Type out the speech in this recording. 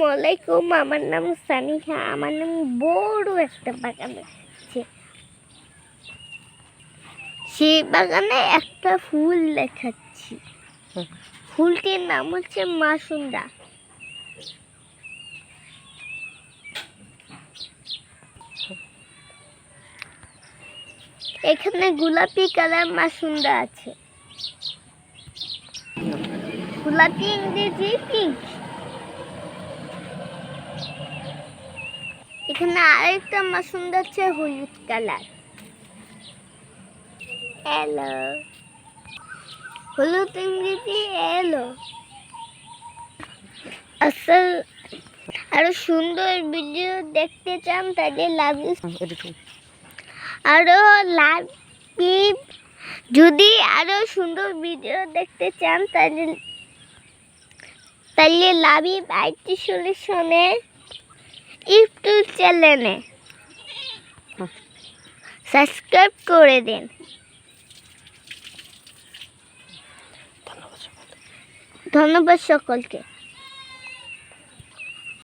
আসসালামু আলাইকুম। আমার নাম সানিহা। আমার নাম বড় একটা বাগান আছে। সেই বাগানে একটা ফুল দেখাচ্ছি। ফুলটির নাম হচ্ছে মাসুন্দা। এখানে গোলাপি কালার মাসুন্দা আছে। গোলাপি ইংরেজি পিঙ্ক। এখানে আরেকটা মাসুন্দা আছে হলুদ কালার। হ্যালো হলুদ ইংরেজি এলো আসল আরও সুন্দর ভিডিও দেখতে চান তাহলে লাভ আরও লাভ যদি আরও সুন্দর ভিডিও দেখতে চান তাহলে তাহলে লাভি আইটি সলিউশনের ইউটিউব চ্যানেলে। সাবস্ক্রাইব করে দিন। ধন্যবাদ সকলকে।